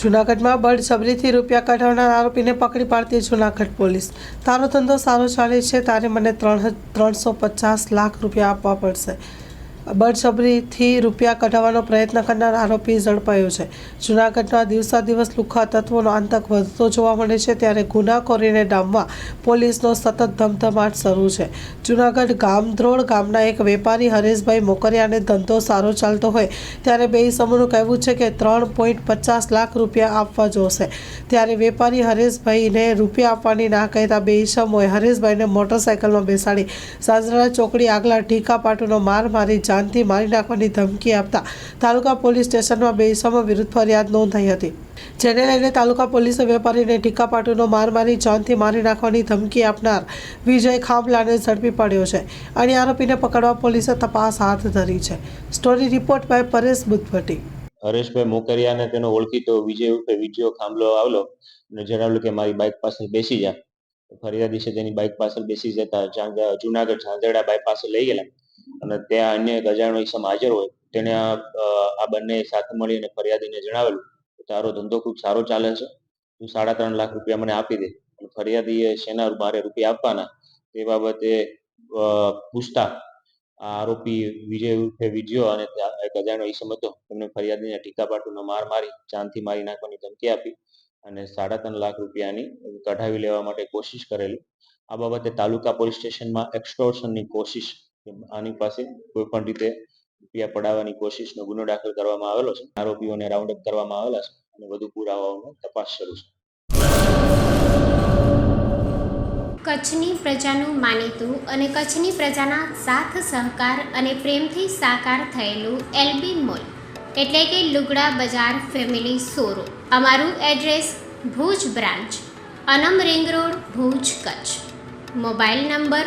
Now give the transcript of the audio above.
જૂનાગઢમાં બળજબરીથી રૂપિયા કઢાવનાર આરોપીને પકડી પાડતી જૂનાગઢ પોલીસ. તારો ધંધો સારો ચાલે છે, તારે મને ત્રણ ત્રણસો પચાસ લાખ રૂપિયા આપવા પડશે. બળજબરીથી રૂપિયા કઢાવવાનો પ્રયત્ન કરનાર આરોપી ઝડપાયો છે. જૂનાગઢના દિવસા દિવસ લુખ્ખા તત્વોનો આતંક વધતો જોવા મળે છે ત્યારે ગુનાખોરીને ડામવા પોલીસનો સતત ધમધમાટ શરૂ છે. જૂનાગઢ ગામદ્રોડ ગામના એક વેપારી હરેશભાઈ મોકરિયાને ધંધો સારો ચાલતો હોય ત્યારે બે સમૂહનું કહેવું છે કે ત્રણ પોઈન્ટ પચાસ લાખ રૂપિયા આપવા જોશે. ત્યારે વેપારી હરેશભાઈને રૂપિયા આપવાની ના કહેતા બે ઈસમોએ હરેશભાઈને મોટરસાયકલમાં બેસાડી સાંજરા ચોકડી આગલા ઢીકા પાટુનો માર મારી જાનથી મારી નાખવાની ધમકી આપતા તાલુકા પોલીસ સ્ટેશનમાં બે વિરુદ્ધ ફરિયાદ નોંધાઈ હતી. જેને લઈને તાલુકા પોલીસે વેપારીને ટીકાપાટુનો માર મારી જાનથી મારી નાખવાની ધમકી આપનાર વિજય ખાંભલાને ઝડપી પડ્યો છે અને આરોપીને પકડવા પોલીસે તપાસ હાથ ધરી છે. Story report by Paresh Buddhabhatti. Hareshbhai મોકરિયાને તેનો ઓળખીતો વિજય ઉર્ફે વિજયો ખાંભલો આવલો અને જણાવ્યું કે મારી બાઇક પાછળ બેસી જા. ફરિયાદી છે તેની બાઇક પાછળ બેસી જતા જુનાગઢ ઝાંઝરડા બાઇક પાસે લઈ ગયેલા. અને ત્યાં અન્ય એક અજાણ્યો ઈસમ હાજર હોય, તેને આ બંને સાથે મળીને ફરિયાદીને જણાવેલું તારો ધંધો ખૂબ સારો ચાલે છે, તું સાડા ત્રણ લાખ રૂપિયા મને આપી દે ફરિયાદીએ શેના મારે રૂપિયા આપવાના, તે બાબતે પૂછતા આરોપી વિજય ઉર્ફે વિજયો અને એક અજાણ્યો ઈસમ હતો, તેમને ફરિયાદીને ટીકા પાટુનો માર મારી ચાંદથી મારી નાખવાની ધમકી આપી અને સાડા ત્રણ લાખ રૂપિયાની કઢાવી લેવા માટે કોશિશ કરેલી. આ બાબતે તાલુકા પોલીસ સ્ટેશનમાં એક્સટોર્શનની કોશિશ આની પાસે કોઈ પણ રીતે રૂપિયા પડાવવાની કોશિશનો ગુનો દાખલ કરવામાં આવેલો છે. આરોપીઓને રાઉન્ડ અપ કરવામાં આવેલા છે અને વધુ પુરાવાઓનો તપાસ શરૂ છે. કચ્છની પ્રજાનું માનીતું અને કચ્છની પ્રજાના સાથ, સહકાર અને પ્રેમથી સાકાર થયેલું એલબી મોલ એટલે કે લુગડા બજાર ફેમિલી સોરો અમારું address Bhuj branch, Anam ring road, Bhuj Kutch. Mobile number